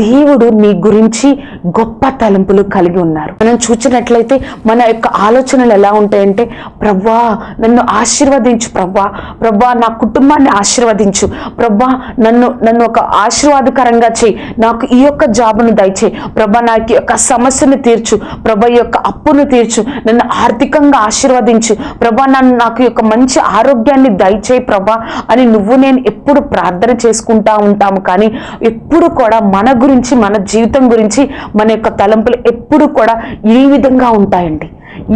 దేవుడు నీ గురించి గొప్ప తలంపులు కలిగి ఉన్నారు. మనం చూసినట్లయితే మన యొక్క ఆలోచనలు ఎలా ఉంటాయంటే ప్రవ్వా నన్ను ఆశీర్వదించు ప్రవ్వా ప్రవ్వా నా కుటుంబాన్ని ఆశీర్వదించు. ప్రవ్వా నన్ను నన్ను ఒక ఆశీర్వాదకరంగా చేయి. నాకు ఈ యొక్క జాబ్ను దయచేయి. ప్రభా నాకు యొక్క సమస్యను తీర్చు. ప్రభా యొక్క అప్పును తీర్చు. నన్ను ఆర్థికంగా ఆశీర్వదించు. ప్రభా నన్ను నాకు యొక్క మంచి ఆరోగ్యాన్ని దయచేయి ప్రభా అని నువ్వు నేను ఎప్పుడు ప్రార్థన చేసుకుంటా ఉంటాము. కానీ ఎప్పుడు కూడా మన గురించి మన జీవితం గురించి మన యొక్క తలంపులు ఎప్పుడు కూడా ఈ విధంగా ఉంటాయండి.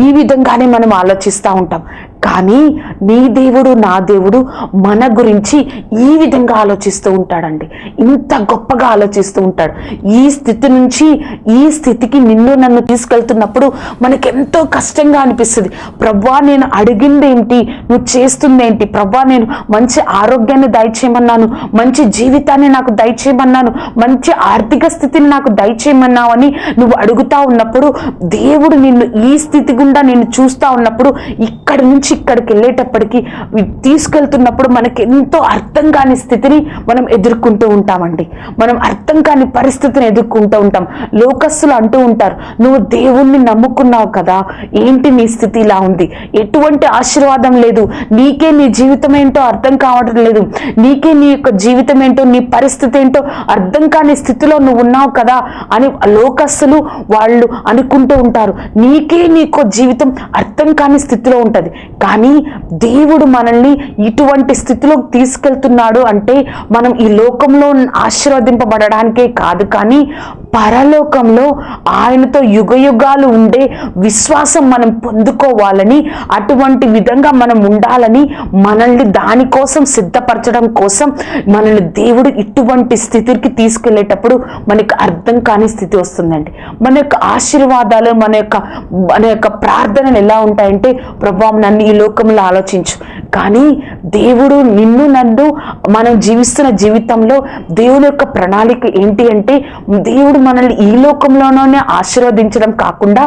ఈ విధంగానే మనం ఆలోచిస్తూ ఉంటాం. కానీ నీ దేవుడు నా దేవుడు మన గురించి ఈ విధంగా ఆలోచిస్తూ ఉంటాడండి. ఇంత గొప్పగా ఆలోచిస్తూ ఉంటాడు. ఈ స్థితి నుంచి ఈ స్థితికి నిన్ను నన్ను తీసుకెళ్తున్నప్పుడు మనకి ఎంతో కష్టంగా అనిపిస్తుంది. ప్రభా నేను అడిగింది ఏంటి? నువ్వు చేస్తుందేంటి ప్రభా నేను మంచి ఆరోగ్యాన్ని దయచేయమన్నాను. మంచి జీవితాన్ని నాకు దయచేయమన్నాను. మంచి ఆర్థిక స్థితిని నాకు దయచేయమన్నావు అని నువ్వు అడుగుతా ఉన్నప్పుడు దేవుడు నిన్ను ఈ స్థితి గుండా నేను చూస్తా ఉన్నప్పుడు ఇక్కడి నుంచి ఇక్కడికి వెళ్ళేటప్పటికి తీసుకెళ్తున్నప్పుడు మనకి ఎంతో అర్థం కాని స్థితిని మనం ఎదుర్కొంటూ ఉంటామండి. మనం అర్థం కాని పరిస్థితిని ఎదుర్కొంటూ ఉంటాం. లోకస్సులు అంటూ ఉంటారు నువ్వు దేవుణ్ణి నమ్ముకున్నావు కదా ఏంటి నీ స్థితి ఇలా ఉంది? ఎటువంటి ఆశీర్వాదం లేదు. నీకే నీ జీవితం ఏంటో అర్థం కావడం లేదు. నీకే నీ యొక్క జీవితం ఏంటో నీ పరిస్థితి ఏంటో అర్థం కాని స్థితిలో నువ్వు ఉన్నావు కదా అని లోకస్సులు వాళ్ళు అనుకుంటూ ఉంటారు. నీకే నీకో జీవితం అర్థం కాని స్థితిలో ఉంటుంది. కానీ దేవుడు మనల్ని ఇటువంటి స్థితిలోకి తీసుకెళ్తున్నాడు అంటే మనం ఈ లోకంలో ఆశీర్వదింపబడడానికే కాదు కానీ పరలోకంలో ఆయనతో యుగ యుగాలు ఉండే విశ్వాసం మనం పొందుకోవాలని అటువంటి విధంగా మనం ఉండాలని మనల్ని దానికోసం సిద్ధపరచడం కోసం మనల్ని దేవుడు ఇటువంటి స్థితికి తీసుకెళ్ళేటప్పుడు మనకు అర్థం కాని స్థితి వస్తుందండి. మన యొక్క ఆశీర్వాదాలు మన యొక్క మన యొక్క ప్రార్థనలు ఎలా ఉంటాయంటే ప్రభావం నన్ను ఈ లోకంలో ఆలోచించు. కానీ దేవుడు నిన్ను నన్ను మనం జీవిస్తున్న జీవితంలో దేవుని యొక్క ప్రణాళిక ఏంటి అంటే దేవుడు మనల్ని ఈ లోకంలోనే ఆశీర్వదించడం కాకుండా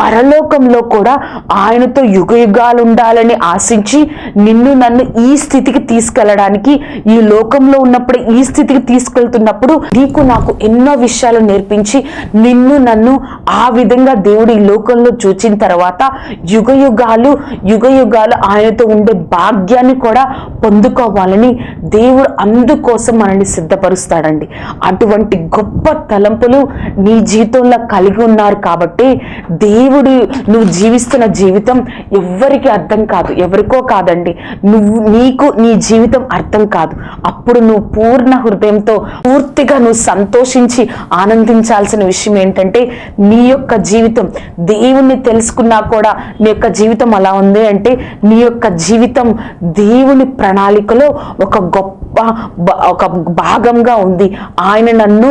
పరలోకంలో కూడా ఆయనతో యుగ యుగాలు ఉండాలని ఆశించి నిన్ను నన్ను ఈ స్థితికి తీసుకెళ్ళడానికి ఈ లోకంలో ఉన్నప్పుడు ఈ స్థితికి తీసుకెళ్తున్నప్పుడు నీకు నాకు ఎన్నో విషయాలు నేర్పించి నిన్ను నన్ను ఆ విధంగా దేవుడు ఈ లోకంలో చూచిన తర్వాత యుగ యుగాలు యుగ యుగాలు ఆయనతో ఉండే భాగ్యాన్ని కూడా పొందుకోవాలని దేవుడు అందుకోసం మనల్ని సిద్ధపరుస్తాడండి. అటువంటి గొప్ప తలంపులు నీ జీవితంలో కలిగి ఉన్నారు కాబట్టి దేవుడు నువ్వు జీవిస్తున్న జీవితం ఎవ్వరికి అర్థం కాదు ఎవరికో కాదండి. నువ్వు నీకు నీ జీవితం అర్థం కాదు. అప్పుడు నువ్వు పూర్ణ హృదయంతో పూర్తిగా నువ్వు సంతోషించి ఆనందించాల్సిన విషయం ఏంటంటే నీ యొక్క జీవితం. దేవుణ్ణి తెలుసుకున్నా కూడా నీ యొక్క జీవితం అలా ఉంది అంటే నీ యొక్క జీవితం దేవుని ప్రణాళికలో ఒక గొప్ప ఒక భాగంగా ఉంది. ఆయన నన్ను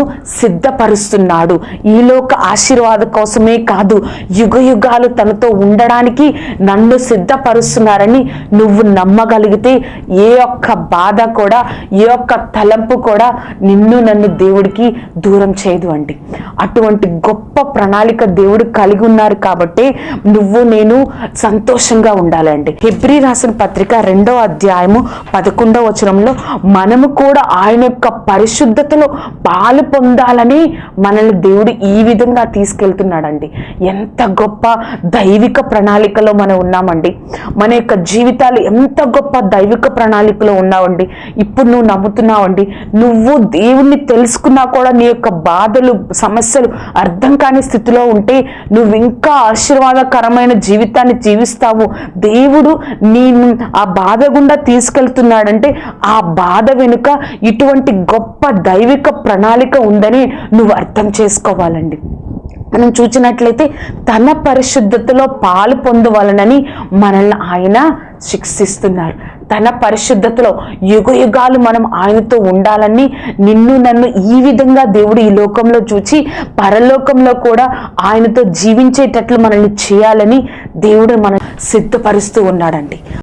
సిద్ధపరుస్తున్నాడు ఈలోక ఆశీర్వాద కోసమే కాదు యుగ యుగాలు తనతో ఉండడానికి నన్ను సిద్ధపరుస్తున్నారని నువ్వు నమ్మగలిగితే ఏ ఒక్క బాధ కూడా ఏ ఒక్క తలంపు కూడా నిన్ను నన్ను దేవుడికి దూరం చేయదు అండి. అటువంటి గొప్ప ప్రణాళిక దేవుడు కలిగి ఉన్నారు కాబట్టి నువ్వు నేను సంతోషంగా ఉండాలండి. హెబ్రి రాసిన పత్రిక రెండో అధ్యాయము పదకొండవ వచనంలో మనము కూడా ఆయన యొక్క పరిశుద్ధతలో పాలు పొందాలని మనల్ని దేవుడు ఈ విధంగా తీసుకెళ్తున్నాడండి. ఎంత గొప్ప దైవిక ప్రణాళికలో మనం ఉన్నామండి. మన యొక్క జీవితాలు ఎంత గొప్ప దైవిక ప్రణాళికలో ఉన్నావండి. ఇప్పుడు నువ్వు నమ్ముతున్నావండి. నువ్వు దేవుణ్ణి తెలుసుకున్నా కూడా నీ యొక్క బాధలు సమస్యలు అర్థం కాని స్థితిలో ఉంటే నువ్వు ఇంకా ఆశీర్వాదకరమైన జీవితాన్ని జీవిస్తావు. దేవుడు నీ ఆ బాధ గుండా తీసుకెళ్తున్నాడంటే ఆ బాధ వెనుక ఇటువంటి గొప్ప దైవిక ప్రణాళిక ఉందని నువ్వు అర్థం చేసుకోవాలండి. మనం చూసినట్లయితే తన పరిశుద్ధతలో పాలు పొందవలనని మనల్ని ఆయన శిక్షిస్తున్నారు. తన పరిశుద్ధతలో యుగ యుగాలు మనం ఆయనతో ఉండాలని నిన్ను నన్ను ఈ విధంగా దేవుడు ఈ లోకంలో చూచి పరలోకంలో కూడా ఆయనతో జీవించేటట్లు మనల్ని చేయాలని దేవుడు మనం సిద్ధపరుస్తూ ఉన్నాడండి.